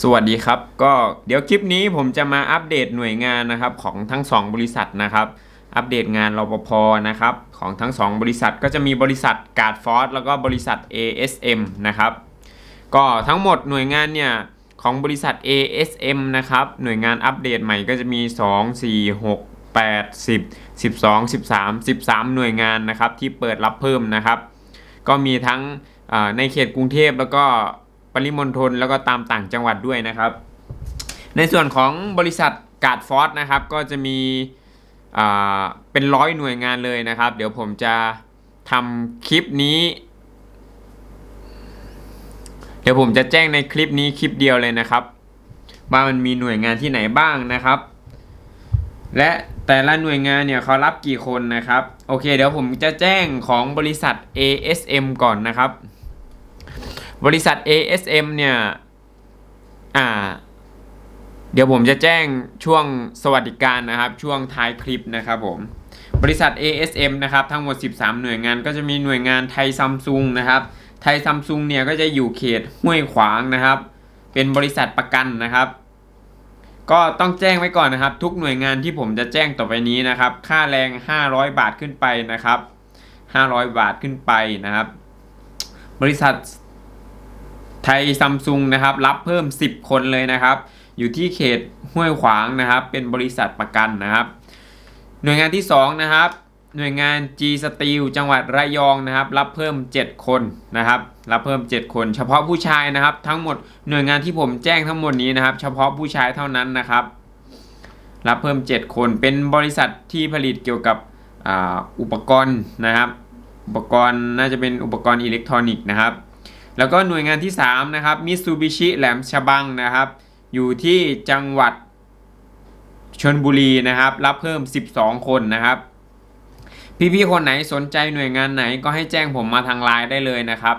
สวัสดีครับ ก็เดี๋ยวคลิปนี้ผมจะมาอัปเดตหน่วยงานนะครับของทั้ง 2 บริษัทนะครับ อัปเดตงานรปภนะครับของทั้ง 2 บริษัทก็จะมีบริษัทการ์ดฟอร์แล้วก็บริษัท ASM นะครับก็ทั้งหมดหน่วยงานเนี่ยของบริษัท ASM นะครับหน่วยงานอัปเดตใหม่ก็จะมี 2 4 6 8 10 12 13 13 หน่วยงานนะครับที่เปิดรับเพิ่มนะครับ ก็มีทั้งในเขตกรุงเทพแล้วก็ ปริมณฑลแล้วก็ตามต่างจังหวัดด้วยนะครับ ในส่วนของบริษัทการ์ดฟอร์นะครับ ก็จะมีเป็นร้อยหน่วยงานเลยนะครับ เดี๋ยวผมจะทำคลิปนี้ เดี๋ยวผมจะแจ้งในคลิปนี้คลิปเดียวเลยนะครับว่ามันมีหน่วยงานที่ไหนบ้างนะครับ และแต่ละหน่วยงานเนี่ยเขารับกี่คนนะครับ โอเค เดี๋ยวผมจะแจ้งของบริษัท ASM ก่อนนะครับ บริษัท ASM เนี่ยอ่า เดี๋ยวผมจะแจ้งช่วงสวัสดิการนะครับ ช่วงท้ายคลิปนะครับผมบริษัท ASM นะครับทั้งหมด 13 หน่วยงานก็จะมีหน่วยงานไทยซัมซุงนะครับไทยซัมซุงเนี่ยก็จะอยู่เขตห้วยขวางนะครับ เป็นบริษัทประกันนะครับ ก็ต้องแจ้งไว้ก่อนนะครับ ทุกหน่วยงานที่ผมจะแจ้งต่อไปนี้นะครับ ค่าแรง 500 บาทขึ้นไปนะครับ 500 บาทขึ้นไปนะครับ บริษัท ไทยซัมซุงนะครับรับเพิ่ม 10 คนเลยนะครับ อยู่ที่เขตห้วยขวางนะครับ เป็นบริษัทประกันนะครับ หน่วยงานที่2นะครับหน่วยงาน G Steel จังหวัดระยองนะครับ รับเพิ่ม 7 คนนะครับ รับเพิ่ม 7 คน เฉพาะผู้ชายนะครับ ทั้งหมดหน่วยงานที่ผมแจ้งทั้งหมดนี้นะครับ เฉพาะผู้ชายเท่านั้นนะครับ รับเพิ่ม 7 คนเป็นบริษัทที่ผลิตเกี่ยวกับออุปกรณ์นะครับ อุปกรณ์น่าจะเป็นอุปกรณ์อิเล็กทรอนิกส์นะครับ แล้วก็หน่วยงานที่ 3 นะครับมิซูบิชิแหลมฉบังนะครับ อยู่ที่จังหวัดชนบุรีนะครับ รับเพิ่ม 12 คนนะครับ พี่ๆคนไหนสนใจหน่วยงานไหนก็ให้แจ้งผมมาทางไลน์ได้เลยนะครับ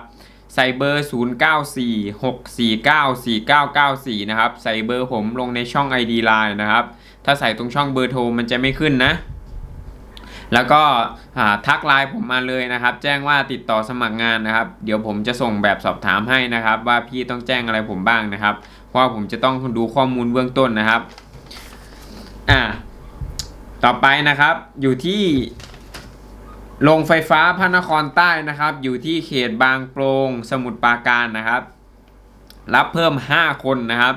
ใส่เบอร์ 0946494994 นะครับ ใส่เบอร์ผมลงในช่อง ID Line นะครับ ถ้าใส่ตรงช่องเบอร์โทรมันจะไม่ขึ้นนะ แล้วก็ทักไลน์ผมมาเลยนะครับ แจ้งว่าติดต่อสมัครงานนะครับ เดี๋ยวผมจะส่งแบบสอบถามให้นะครับ ว่าพี่ต้องแจ้งอะไรผมบ้างนะครับ เพราะผมจะต้องดูข้อมูลเบื้องต้นนะครับอ่าต่อไปนะครับอยู่ที่โรงไฟฟ้าพระนครใต้นะครับ อยู่ที่เขตบางโปรงสมุทรปราการนะครับ รับเพิ่ม 5 คนนะครับ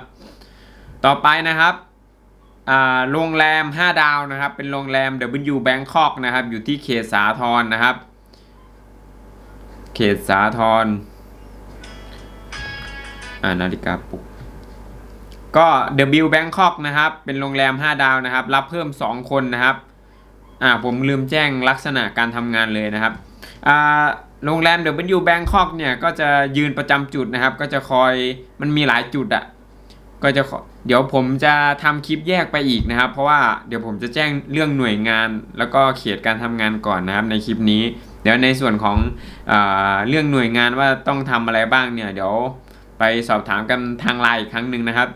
ต่อไปนะครับ โรงแรม 5 ดาวนะครับ เป็นโรงแรม W Bangkok นะครับ อยู่ที่เขตสาทรนะครับ เขตสาทรอ่านาฬิกาปลุกก็ W Bangkok นะครับ เป็นโรงแรม 5 ดาวนะครับ รับเพิ่ม 2 คนนะครับอ่าผมลืมแจ้งลักษณะการทำงานเลยนะครับอ่าโรงแรม W Bangkok เนี่ยก็จะยืนประจำจุดนะครับ ก็จะคอยมันมีหลายจุดอะ่ะ ก็จะเดี๋ยวผมจะทำคลิปแยกไปอีกนะครับ เพราะว่าเดี๋ยวผมจะแจ้งเรื่องหน่วยงาน แล้วก็เขตการทำงานก่อนนะครับในคลิปนี้ เดี๋ยวในส่วนของอเรื่องหน่วยงานว่าต้องทำอะไรบ้างเนี่ยเดี๋ยวไปสอบถามกันทางไลน์อีกครั้งหนึ่งนะครับ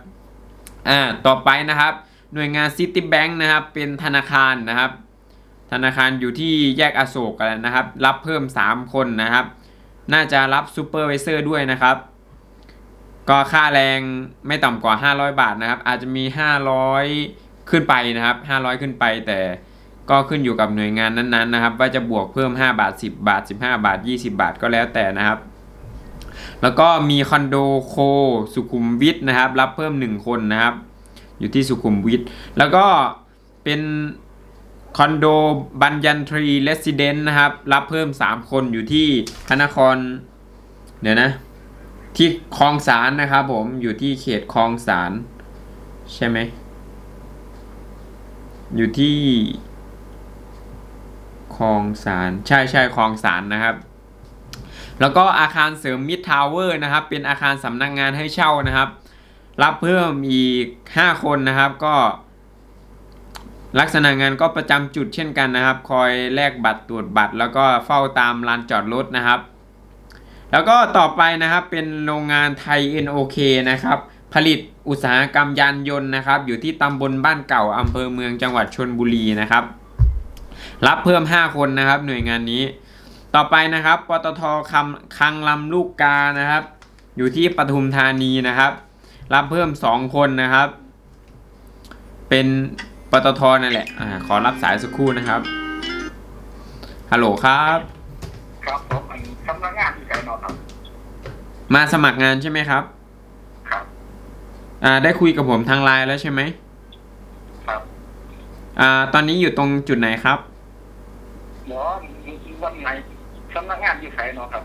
อ่าต่อไปนะครับหน่วยงาน Citibank นะครับเป็นธนาคารนะครับ ธนาคารอยู่ที่แยกอโศกกันนะครับ รับเพิ่ม 3 คนนะครับ น่าจะรับซูเปอร์ไวเซอร์ด้วยนะครับ ก็ค่าแรงไม่ต่ำกว่า 500 บาทนะครับ อาจจะมี 500 ขึ้นไปนะครับ 500 ขึ้นไป แต่ก็ขึ้นอยู่กับหน่วยงานนั้นๆนะครับ ว่าจะบวกเพิ่ม 5 บาท 10 บาท 15 บาท 20 บาทก็แล้วแต่นะครับ แล้วก็มีคอนโดโคสุขุมวิทนะครับ รับเพิ่ม 1 คนนะครับ อยู่ที่สุขุมวิทแล้วก็เป็นคอนโดบัญญันทรีเลสซิเดนต์นะครับ รับเพิ่ม 3 คนอยู่ที่พระนคร เดี๋ยวนะ ที่คลองสารนะครับผมอยู่ที่เขตคลองสารใช่ไหมอยู่ที่คลองสารใช่ใช่คลองสารนะครับ แล้วก็อาคารเสริมมิดทาวเวอร์นะครับ เป็นอาคารสำนักงงานให้เช่านะครับ รับเพิ่มอีก 5 คนนะครับก็ ลักษณะงานก็ประจำจุดเช่นกันนะครับ คอยแลกบัตรตรวจบัตร แล้วก็เฝ้าตามลานจอดรถนะครับ แล้วก็ต่อไปนะครับเป็นโรงงานไทย NOK นะครับ ผลิตอุตสาหกรรมยานยนต์นะครับ อยู่ที่ตำบลบ้านเก่าอำเภอเมืองจังหวัดชนบุรีนะครับ รับเพิ่ม 5 คนนะครับ หน่วยงานนี้ ต่อไปนะครับปตทคำคังลำลูกกานะครับ อยู่ที่ปทุมธานีนะครับ รับเพิ่มสองคนนะครับ เป็นปตทนั่นแหละอขอรับสายสักครู่นะครับฮัลโหลครับ ครับผมอันสำนักงานที่ไกนอครับ มาสมัครงานใช่ไหมครับ ครับ อ่า ได้คุยกับผมทางไลน์แล้วใช่ไหมครับ อ่า ตอนนี้อยู่ตรงจุดไหนครับ หมอวันไหนสำนักงานที่ไกนอครับ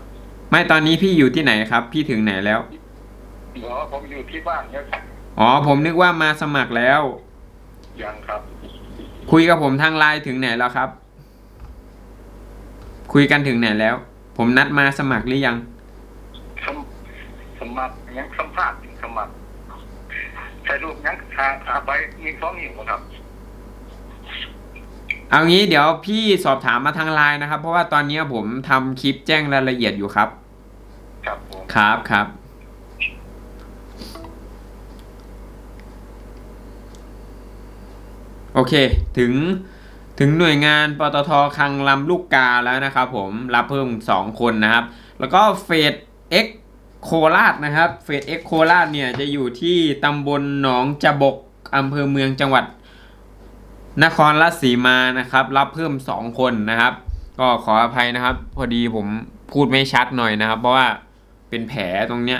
ไม่ตอนนี้พี่อยู่ที่ไหนครับ พี่ถึงไหนแล้ว หมอผมอยู่ที่บ้านเนี่ยครับอ๋อ ผมนึกว่ามาสมัครแล้ว ยังครับ คุยกับผมทางไลน์ถึงไหนแล้วครับ คุยกันถึงไหนแล้ว ผมนัดมาสมัครหรือยัง สมสมัครยังสัมภาษณ์ถึงสมัครใช้รูปยังหาหาไปมีสองนิ้วครับ เอางี้เดี๋ยวพี่สอบถามมาทางไลน์นะครับ เพราะว่าตอนนี้ผมทำคลิปแจ้งรายละเอียดอยู่ครับ ครับผมครับครับ โอเค ถึง ถึงหน่วยงานปตทคลังลำลูกกาแล้วนะครับผมรับเพิ่ม 2 คนนะครับ แล้วก็เฟส X โคราชนะครับเฟส X โคราชเนี่ยจะอยู่ที่ตำบลหนองจบกอำเภอเมืองจังหวัด นครราชสีมานะครับ รับเพิ่ม 2 คนนะครับ ก็ขออภัยนะครับ พอดีผมพูดไม่ชัดหน่อยนะครับ เพราะว่าเป็นแผลตรงเนี้ย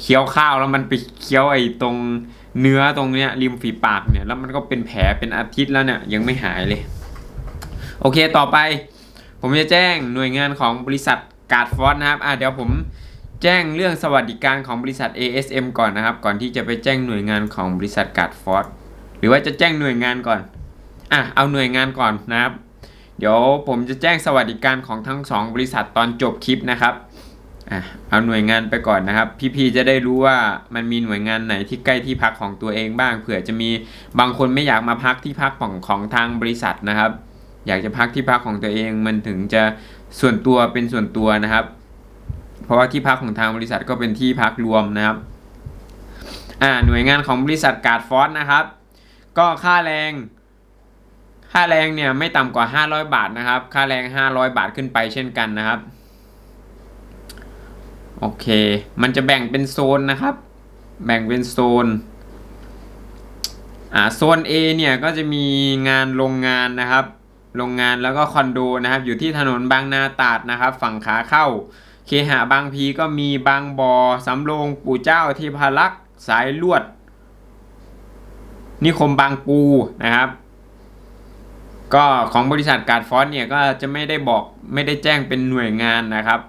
เคี้ยวข้าวแล้วมันไปเคี้ยวไอ้ตรงเนื้อตรงเนี้ยริมฝีปากเนี่ยแล้วมันก็เป็นแผลเป็นอาทิตย์แล้วเนี่ยยังไม่หายเลย โอเคต่อไป ผมจะแจ้งหน่วยงานของบริษัทการ์ดฟอสนะครับอะเดี๋ยวผมแจ้งเรื่องสวัสดิการของบริษัท ASM ก่อนนะครับ ก่อนที่จะไปแจ้งหน่วยงานของบริษัทการ์ดฟอสหรือว่าจะแจ้งหน่วยงานก่อนอะเอาหน่วยงานก่อนนะครับ เดี๋ยวผมจะแจ้งสวัสดิการของทั้งสองบริษัทตอนจบคลิปนะครับอะเอาหน่วยงานไปก่อนนะครับ พี่ๆจะได้รู้ว่ามันมีหน่วยงานไหนที่ใกล้ที่พักของตัวเองบ้างเผื่อจะมีบางคนไม่อยากมาพักที่พักของของทางบริษัทนะครับ อยากจะพักที่พักของตัวเองมันถึงจะส่วนตัวเป็นส่วนตัวนะครับ เพราะว่าที่พักของทางบริษัทก็เป็นที่พักรวมนะครับอ่าหน่วยงานของบริษัทการ์ดฟอสนะครับ ก็ค่าแรง ค่าแรงเนี่ยไม่ต่ำกว่า 500 บาทนะครับ ค่าแรง 500 บาทขึ้นไปเช่นกันนะครับโอเค มันจะแบ่งเป็นโซนนะครับ แบ่งเป็นโซนอ่าโซน A เนี่ยก็จะมีงานโรงงานนะครับ โรงงานแล้วก็คอนโดนะครับ อยู่ที่ถนนบางนาตาดนะครับ ฝั่งขาเข้า เคหะบางพีก็มีบางบอสำโรงปู่เจ้าที่พารักษ์สายลวด นิคมบางปูนะครับ ก็ของบริษัทการฟอสเนี่ยก็จะไม่ได้บอกไม่ได้แจ้งเป็นหน่วยงานนะครับ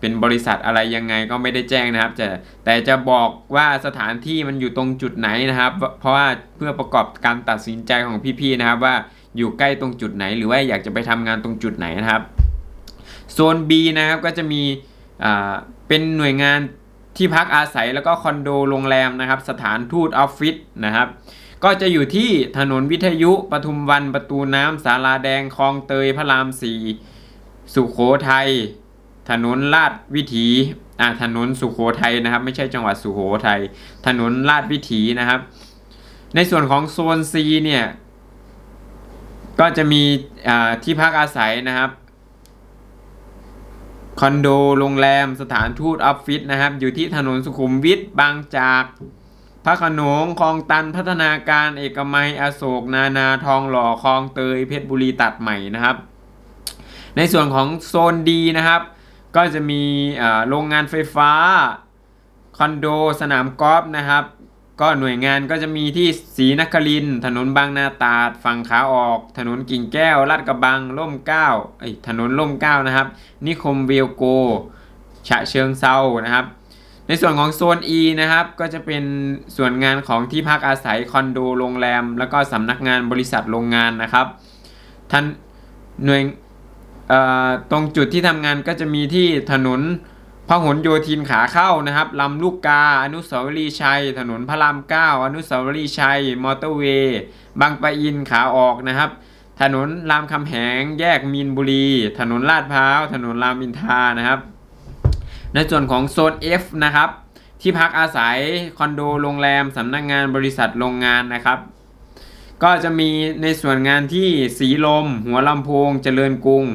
เป็นบริษัทอะไรยังไงก็ไม่ได้แจ้งนะครับแต่แต่จะบอกว่าสถานที่มันอยู่ตรงจุดไหนนะครับ เพราะว่าเพื่อประกอบการตัดสินใจของพี่ๆนะครับว่า อยู่ใกล้ตรงจุดไหน หรือว่าอยากจะไปทำงานตรงจุดไหนนะครับโซน B นะครับก็จะมีเป็นหน่วยงานที่พักอาศัยแล้วก็คอนโดโรงแรมนะครับ สถานทูตออฟฟิศนะครับ ก็จะอยู่ที่ถนนวิทยุปทุมวันประตูน้ำสาราแดงคลองเตยพระรามสี่สุขโขทัยถนนลาดวิถีอ่าถนนสุขโขทัยนะครับ ไม่ใช่จังหวัดสุโขทัยถนนลาดวิถีนะครับ ในส่วนของโซน C เนี่ย ก็จะมีที่พักอาศัยนะครับคอนโดโรงแรมสถานทูตออฟฟิศนะครับ อยู่ที่ถนนสุขุมวิทบางจาก พระโขนงคลองตันพัฒนาการเอกมัยอโศกนานาทองหล่อคลองเตยเพชรบุรีตัดใหม่นะครับ ในส่วนของโซนดีนะครับ ก็จะมีโรงงานไฟฟ้า คอนโด สนามกอล์ฟนะครับ ก็หน่วยงานก็จะมีที่ศรีนครินถนนบางนาตราดฝั่งขาออก ถนนกิ่งแก้วลาดกระบังร่มเก้าเอ้ยถนนร่มเก้านะครับ นิคมเวลโก ฉะเชิงเซานะครับ ในส่วนของโซน E นะครับ ก็จะเป็นส่วนงานของที่พักอาศัยคอนโดโรงแรม แล้วก็สำนักงานบริษัทโรงงานนะครับท่านหน่วยตรงจุดที่ทำงานก็จะมีที่ถนน พหลโยธินขาเข้านะครับลำลูกกา อนุสาวรีย์ชัย ถนนพระรามเก้าอนุสาวรีย์ชัย มอเตอร์เวย์บางปะอินขาออกนะครับ ถนนรามคำแหง แยกมีนบุรี ถนนลาดพร้าว ถนนรามอินทานะครับ ในส่วนของโซน F นะครับ ที่พักอาศัยคอนโดโรงแรมสำนักงานบริษัทโรงงานนะครับ ก็จะมีในส่วนงานที่สีลม หัวลำโพงเจริญกรุง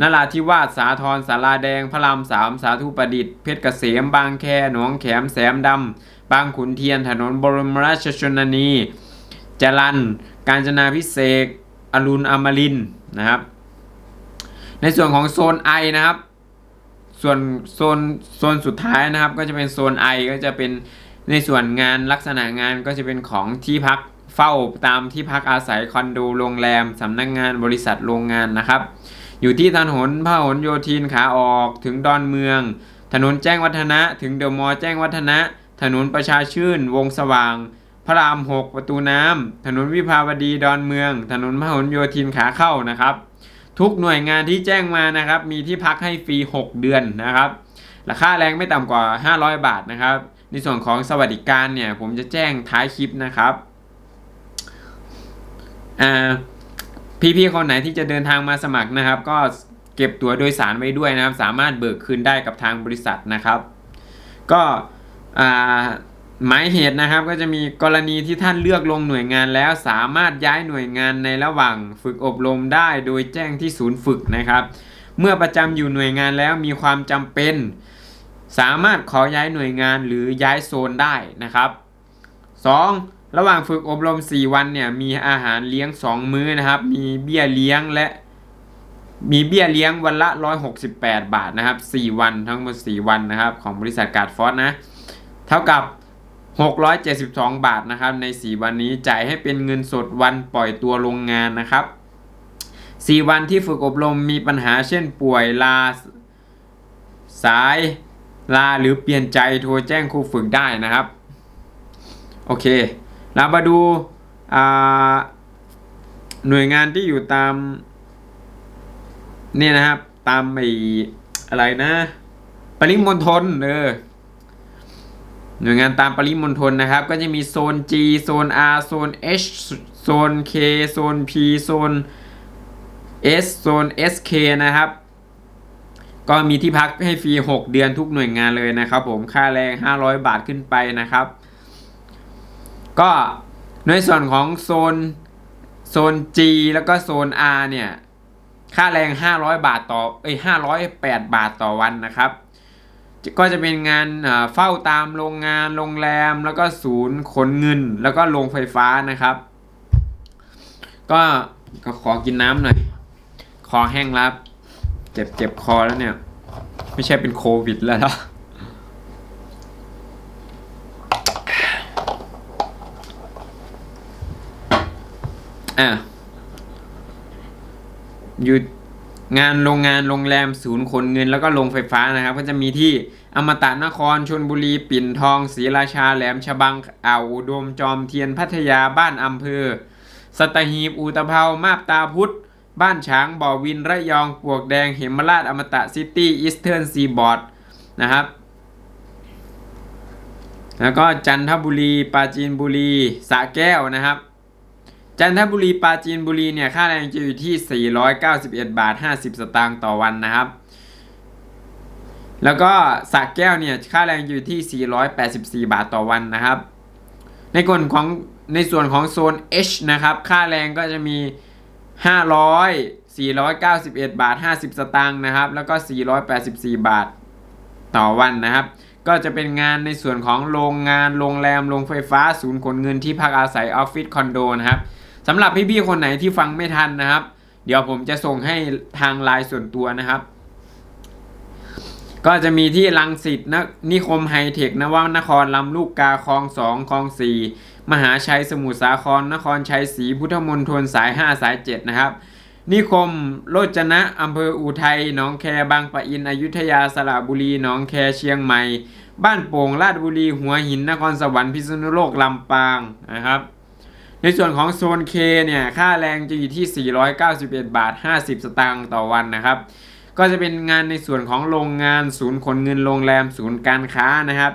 นราธิวาสสาทรสาราแดงพระรามสามสาธุประดิษฐ์เพชรเกษมบางแคหนองแขมแสมดำบางขุนเทียนถนนบรมราชชนนี จรันกาญจนาพิเศษกอรุณอมรินนะครับ ในส่วนของโซนไอนะครับ ส่วนโซนโซนสุดท้ายนะครับ ก็จะเป็นโซนไอก็จะเป็นในส่วนงานลักษณะงานก็จะเป็นของที่พักเฝ้าตามที่พักอาศัยคอนโดโรงแรมสำนักงานบริษัทโรงงานนะครับ อยู่ที่ถนนพหลโยธินขาออกถึงดอนเมือง ถนนแจ้งวัฒนะถึงเดอะมอลล์แจ้งวัฒนะ ถนนประชาชื่น วงสว่าง พระราม6ประตูน้ำถนนวิภาวดีดอนเมือง ถนนพหลโยธินขาเข้านะครับ ทุกหน่วยงานที่แจ้งมานะครับ มีที่พักให้ฟรี 6 เดือนนะครับราคาแรงไม่ต่ำกว่า 500 บาทนะครับ ในส่วนของสวัสดิการเนี่ย ผมจะแจ้งท้ายคลิปนะครับอ่า พี่ๆคนไหนที่จะเดินทางมาสมัครนะครับ ก็เก็บตั๋วโดยสารไว้ด้วยนะครับ สามารถเบิกคืนได้กับทางบริษัทนะครับ ก็หมายเหตุนะครับก็จะมีกรณีที่ท่านเลือกลงหน่วยงานแล้วสามารถย้ายหน่วยงานในระหว่างฝึกอบรมได้โดยแจ้งที่ศูนย์ฝึกนะครับ เมื่อประจำอยู่หน่วยงานแล้วมีความจำเป็น สามารถขอย้ายหน่วยงานหรือย้ายโซนได้นะครับ 2. ระหว่างฝึกอบรม 4 วันเนี่ยมีอาหารเลี้ยง 2 มื้อนะครับ มีเบี้ยเลี้ยงและมีเบี้ยเลี้ยงวันละ 168 บาทนะครับ 4 วันทั้งหมด 4 วันนะครับ ของบริษัทการ์ดฟอสนะ เท่ากับ 672 บาทนะครับ ใน 4 วันนี้จ่ายให้เป็นเงินสดวันปล่อยตัวโรงงานนะครับ 4 วันที่ฝึกอบรมมีปัญหาเช่นป่วยลาสายลาหรือเปลี่ยนใจโทรแจ้งครูฝึกได้นะครับ โอเค เรามาดูาหน่วยงานที่อยู่ตามเนี่ยนะครับ ตามไออะไรนะ ปริมณฑลเออหน่วยงานตามปริมณฑลนะครับ ก็จะมีโซน G โซน R โซน H โซน K โซน P โซน S โซน SK นะครับ ก็มีที่พักให้ฟรี 6 เดือนทุกหน่วยงานเลยนะครับผมค่าแรง 500 บาทขึ้นไปนะครับ ก็ในส่วนของโซนโซน G แล้วก็โซน R เนี่ย ค่าแรง 500 บาทต่อเอ้ย508 บาทต่อวันนะครับ ก็จะเป็นงานเอ่อเฝ้าตามโรงงานโรงแรมแล้วก็ศูนย์ขนเงิน แล้วก็โรงไฟฟ้านะครับ ก็ก็ขอกินน้ำหน่อย คอแห้งแล้วครับเจ็บเจ็บคอแล้วเนี่ย ไม่ใช่เป็นโควิดแล้วหรอ อะอยู่งานโรงงานโรงแรมศูนย์ขนเงินแล้วก็โรงไฟฟ้านะครับ ก็จะมีที่อมตะนครชนบุรี ปิ่นทองศรีราชาแหลมฉบังอ่าวอุดมจอมเทียนพัทยาบ้านอำเภอ สัตหีบอุตภเปามาบตาพุธบ้านฉางบ่อวินระยองปวกแดงเหมราชอมตะซิตี้อีสเทิร์นซีบอร์ดนะครับ แล้วก็จันทบุรีปราจีนบุรีสระแก้วนะครับ จันทบุรีปราจีนบุรีเนี่ยค่าแรงจะอยู่ที่ 491 บาท 50 สตางค์ต่อวันนะครับ แล้วก็สระแก้วเนี่ยค่าแรงอยู่ที่ 484 บาทต่อวันนะครับ ในส่นของในส่วนของโซน H นะครับ ค่าแรงก็จะมี 500 491 บาท 50 สตางค์นะครับ แล้วก็ 484 บาทต่อวันนะครับก็จะเป็นงานในส่วนของโรงงาน โรงแรม โรงไฟฟ้า ศูนย์ขนเงินที่พักอาศัยออฟฟิศคอนโดนะครับ สำหรับพี่ๆคนไหนที่ฟังไม่ทันนะครับ เดี๋ยวผมจะส่งให้ทางไลน์ส่วนตัวนะครับ ก็จะมีที่ลังสิตนะนิคมไฮเทคนวนครลำลูกกาคลองสองคลองสี่มหาชัยสมุทรสาครนครชัยศรีพุทธมณฑลสาย 5 สาย 7 นะครับ นิคมโรจนะอำเภออุทัยหนองแคบางปะอินอยุธยาสระบุรีหนองแคเชียงใหม่ บ้านโป่งราชบุรีหัวหินนครสวรรค์พิษณุโลกลำปางนะครับ ในส่วนของโซน K เนี่ย ค่าแรงจะอยู่ที่ 491 บาท 50 สตางค์ต่อวันนะครับ ก็จะเป็นงานในส่วนของโรงงานศูนย์ขนเงินโรงแรมศูนย์การค้านะครับ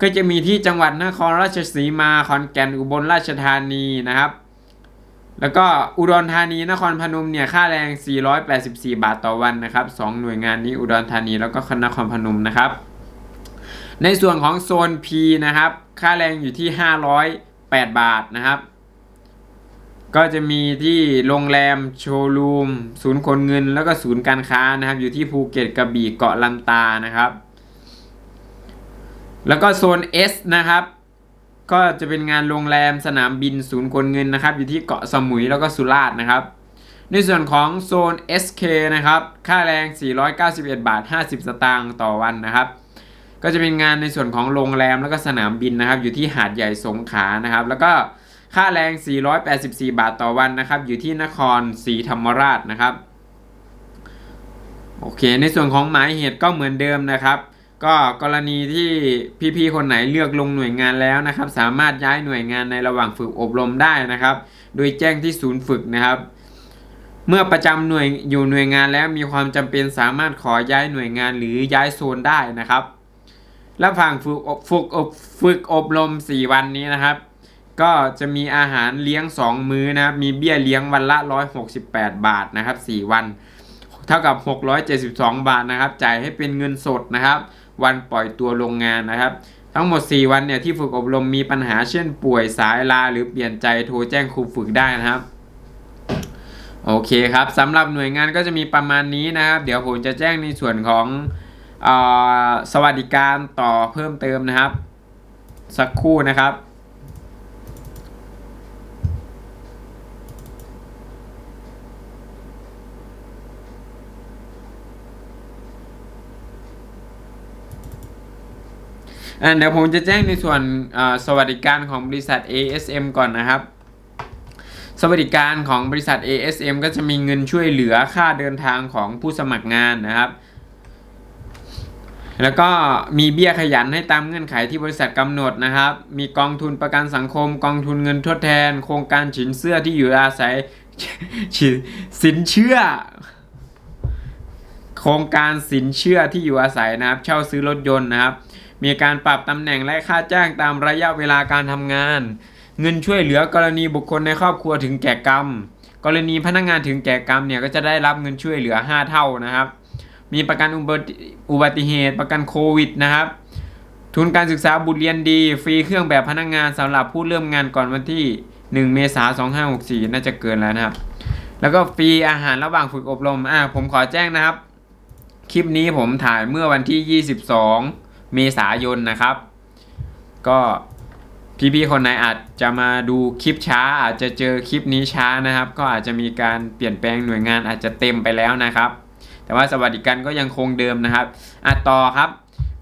ก็จะมีที่จังหวัดนครราชสีมา ขอนแก่น อุบลราชธานีนะครับ แล้วก็อุดรธานีนครพนมเนี่ย ค่าแรง 484 บาทต่อวันนะครับสองหน่วยงานนี้อุดรธานีแล้วก็นครพนมนะครับ ในส่วนของโซน P นะครับ ค่าแรงอยู่ที่ 508 บาทนะครับ ก็จะมีที่โรงแรมโชว์รูม ศูนย์คนเงิน แล้วก็ศูนย์การค้านะครับ อยู่ที่ภูเก็ตกระบี่เกาะลันตานะครับ แล้วก็โซน S นะครับ ก็จะเป็นงานโรงแรมสนามบินศูนย์คนเงินนะครับ อยู่ที่เกาะสมุยแล้วก็สุราษฎร์นะครับ ในส่วนของโซน SK นะครับ ค่าแรง 491 บาท 50 สตางค์ต่อวันนะครับ ก็จะเป็นงานในส่วนของโรงแรมแล้วก็สนามบินนะครับ อยู่ที่หาดใหญ่สงขลานะครับ แล้วก็ ค่าแรง 484 บาทต่อวันนะครับ อยู่ที่นครศรีธรรมราชนะครับ โอเค ในส่วนของหมายเหตุก็เหมือนเดิมนะครับ ก็กรณีที่พี่ๆคนไหนเลือกลงหน่วยงานแล้วนะครับ สามารถย้ายหน่วยงานในระหว่างฝึกอบรมได้นะครับ โดยแจ้งที่ศูนย์ฝึกนะครับ เมื่อประจำหน่วยอยู่หน่วยงานแล้วมีความจำเป็นสามารถขอย้ายหน่วยงานหรือย้ายโซนได้นะครับ และฝั่งฝึกอบฝึกอบฝึกอบรม 4 วันนี้นะครับ ก็จะมีอาหารเลี้ยง 2 มื้อนะครับ มีเบี้ยเลี้ยงวันละ 168 บาทนะครับ 4 วัน เท่ากับ 672 บาทนะครับ จ่ายให้เป็นเงินสดนะครับ วันปล่อยตัวโรงงานนะครับ ทั้งหมด 4 วันเนี่ยที่ฝึกอบรมมีปัญหาเช่นป่วยสายลาหรือเปลี่ยนใจโทรแจ้งครูฝึกได้นะครับโอเคครับสำหรับหน่วยงานก็จะมีประมาณนี้นะครับ เดี๋ยวผมจะแจ้งในส่วนของออสวัสดิการต่อเพิ่มเติมนะครับ สักครู่นะครับ อะเดี๋ยวผมจะแจ้งในส่วนสวัสดิการของบริษัท ASM ก่อนนะครับ สวัสดิการของบริษัท ASM ก็จะมีเงินช่วยเหลือค่าเดินทางของผู้สมัครงานนะครับ แล้วก็มีเบี้ยขยันให้ตามเงื่อนไขที่บริษัทกำหนดนะครับ มีกองทุนประกันสังคม กองทุนเงินทดแทน โครงการฉินเสื้อที่อยู่อาศัยสินเชื่อโครงการสินเชื่อที่อยู่อาศัยนะครับ เช่าซื้อรถยนต์นะครับ มีการปรับตำแหน่งและค่าจ้างตามระยะเวลาการทำงาน เงินช่วยเหลือกรณีบุคคลในครอบครัวถึงแก่กรรม กรณีพนักงานถึงแก่กรรมเนี่ยก็จะได้รับเงินช่วยเหลือ 5 เท่านะครับ มีประกันอุบัติเหตุ ประกันโควิดนะครับ ทุนการศึกษาบุตรเรียนดี ฟรีเครื่องแบบพนักงานสำหรับผู้เริ่มงานก่อนวันที่ 1 เมษายน2564 น่าจะเกินแล้วนะครับ แล้วก็ฟรีอาหารระหว่างฝึกอบรมอ่าผมขอแจ้งนะครับ คลิปนี้ผมถ่ายเมื่อวันที่ 22 เมษายนนะครับ ก็พี่ๆคนไหนอาจจะมาดูคลิปช้า อาจจะเจอคลิปนี้ช้านะครับ ก็อาจจะมีการเปลี่ยนแปลงหน่วยงานอาจจะเต็มไปแล้วนะครับ แต่ว่าสวัสดิการก็ยังคงเดิมนะครับอะต่อครับ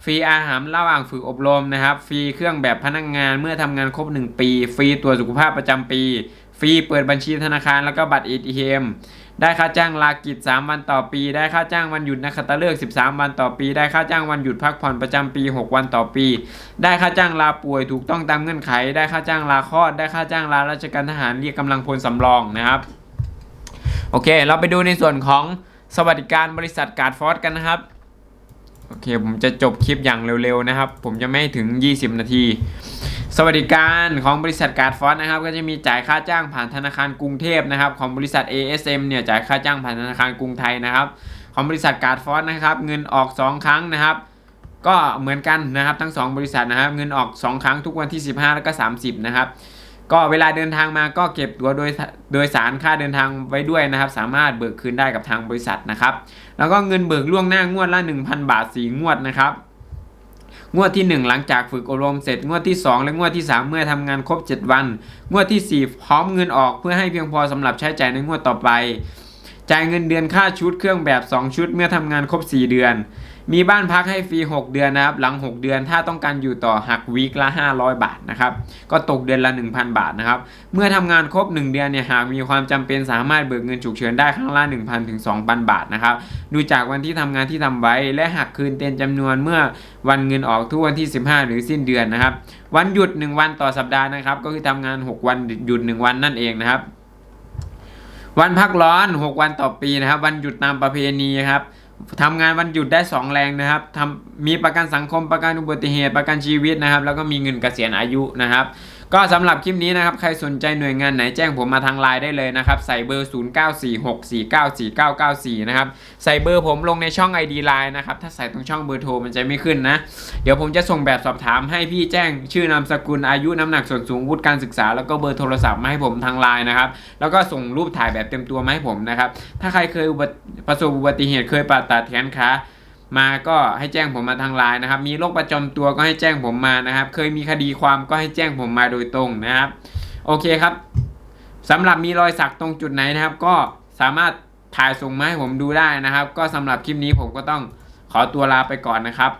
ฟรีอาหารระหว่างฝึกอบรมนะครับ ฟรีเครื่องแบบพนักงานเมื่อทำงานครบ 1 ปี ฟรีตรวสุขภาพประจำปี ฟรีเปิดบัญชีธนาคารแล้วก็บัตร ATM ได้ค่าจ้างลากิจ 3 วันต่อปี ได้ค่าจ้างวันหยุดนักขัตฤกษ์13 วันต่อปี ได้ค่าจ้างวันหยุดพักผ่อนประจำปี 6 วันต่อปี ได้ค่าจ้างลาป่วยถูกต้องตามเงื่อนไข ได้ค่าจ้างลาคลอด ได้ค่าจ้างลาราชการทหารเรียกกำลังพลสำรองนะครับโอเค เราไปดูในส่วนของสวัสดิการบริษัทการ์ดฟอร์สกันนะครับ โอเค ผมจะจบคลิปอย่างเร็วๆนะครับ ผมจะไม่ให้ถึง 20 นาที สวัสดิการของบริษัทการ์ดฟอสนะครับ ก็จะมีจ่ายค่าจ้างผ่านธนาคารกรุงเทพนะครับ ของบริษัท ASM เนี่ยจ่ายค่าจ้างผ่านธนาคารกรุงไทยนะครับ ของบริษัทการ์ดฟอสนะครับ เงินออก 2 ครั้งนะครับ ก็เหมือนกันนะครับทั้ง 2 บริษัทนะครับ เงินออก 2 ครั้งทุกวันที่ 15 แล้วก็ 30 นะครับ ก็เวลาเดินทางมาก็เก็บตัวโดยโดยสารค่าเดินทางไว้ด้วยนะครับ สามารถเบิกคืนได้กับทางบริษัทนะครับ แล้วก็เงินเบิกล่วงหน้างวดละ 1,000 บาท 4 งวดนะครับงวดที่ 1 หลังจากฝึกอบรมเสร็จงวดที่ 2 และงวดที่ 3 เมื่อทำงานครบ 7 วัน งวดที่ 4 พร้อมเงินออกเพื่อให้เพียงพอสำหรับใช้จ่ายในงวดต่อไป จ่ายเงินเดือนค่าชุดเครื่องแบบ 2 ชุดเมื่อทำงานครบ 4 เดือน มีบ้านพักให้ฟรี 6 เดือนนะครับ หลัง 6 เดือนถ้าต้องการอยู่ต่อหักวีคละ 500 บาทนะครับ ก็ตกเดือนละ 1,000 บาทนะครับ เมื่อทำงานครบ 1 เดือนเนี่ยหากมีความจำเป็นสามารถเบิกเงินฉุกเฉินได้ครั้งละ 1,000ถึง2,000 บาทนะครับ ดูจากวันที่ทำงานที่ทำไว้ และหักคืนเต็มจำนวนเมื่อวันเงินออกทุกวันที่ 15 หรือสิ้นเดือนนะครับ วันหยุด 1 วันต่อสัปดาห์นะครับ ก็คือทำงาน 6 วันหยุด 1 วันนั่นเองนะครับ วันพักร้อน 6 วันต่อปีนะครับ วันหยุดตามประเพณีครับ ทำงานวันหยุดได้ 2 แรงนะครับทำมีประกันสังคมประกันอุบัติเหตุประกันชีวิตนะครับ แล้วก็มีเงินเกษียณอายุนะครับ ก็สำหรับคลิปนี้นะครับ ใครสนใจหน่วยงานไหนแจ้งผมมาทางไลน์ได้เลยนะครับ ใส่เบอร์ 0946494994 นะครับ ใส่เบอร์ผมลงในช่อง ID Line นะครับ ถ้าใส่ตรงช่องเบอร์โทรมันจะไม่ขึ้นนะ เดี๋ยวผมจะส่งแบบสอบถามให้พี่แจ้งชื่อนามสกุลอายุน้ำหนักส่วนสูงวุฒิการศึกษา แล้วก็เบอร์โทรศัพท์มาให้ผมทางไลน์นะครับ แล้วก็ส่งรูปถ่ายแบบเต็มตัวมาให้ผมนะครับ ถ้าใครเคยประสบอุบัติเหตุเคยผ่าตัดแขนขา มาก็ให้แจ้งผมมาทางไลน์นะครับ มีโรคประจำตัวก็ให้แจ้งผมมานะครับ เคยมีคดีความก็ให้แจ้งผมมาโดยตรงนะครับ โอเคครับสำหรับมีรอยสักตรงจุดไหนนะครับ ก็สามารถถ่ายส่งมาให้ผมดูได้นะครับ ก็สำหรับคลิปนี้ผมก็ต้องขอตัวลาไปก่อนนะครับ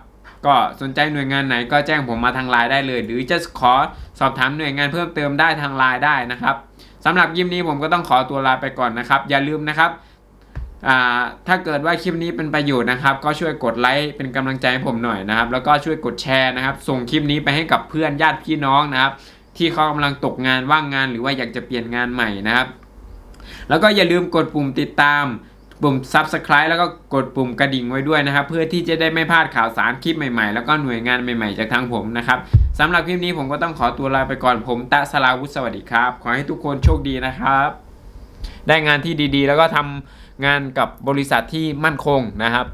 ก็สนใจหน่วยงานไหนก็แจ้งผมมาทางไลน์ได้เลย หรือจะขอสอบถามหน่วยงานเพิ่มเติมได้ทางไลน์ได้นะครับสำหรับคลิปนี้ผมก็ต้องขอตัวลาไปก่อนนะครับ อย่าลืมนะครับ ถ้าเกิดว่าคลิปนี้เป็นประโยชน์นะครับ ก็ช่วยกดไลค์เป็นกำลังใจให้ผมหน่อยนะครับ แล้วก็ช่วยกดแชร์นะครับ ส่งคลิปนี้ไปให้กับเพื่อนญาติพี่น้องนะครับ ที่เขากำลังตกงานว่างงานหรือว่าอยากจะเปลี่ยนงานใหม่นะครับ แล้วก็อย่าลืมกดปุ่มติดตามปุ่ม subscribe แล้วก็กดปุ่มกระดิ่งไว้ด้วยนะครับ เพื่อที่จะได้ไม่พลาดข่าวสารคลิปใหม่ๆ แล้วก็หน่วยงานใหม่ๆ จากทางผมนะครับสำหรับคลิปนี้ผมก็ต้องขอตัวลาไปก่อนผมตะสลาวุฒิสวัสดีครับ ขอให้ทุกคนโชคดีนะครับ ได้งานที่ดีๆ แล้วก็ทำ งานกับบริษัทที่มั่นคงนะครับ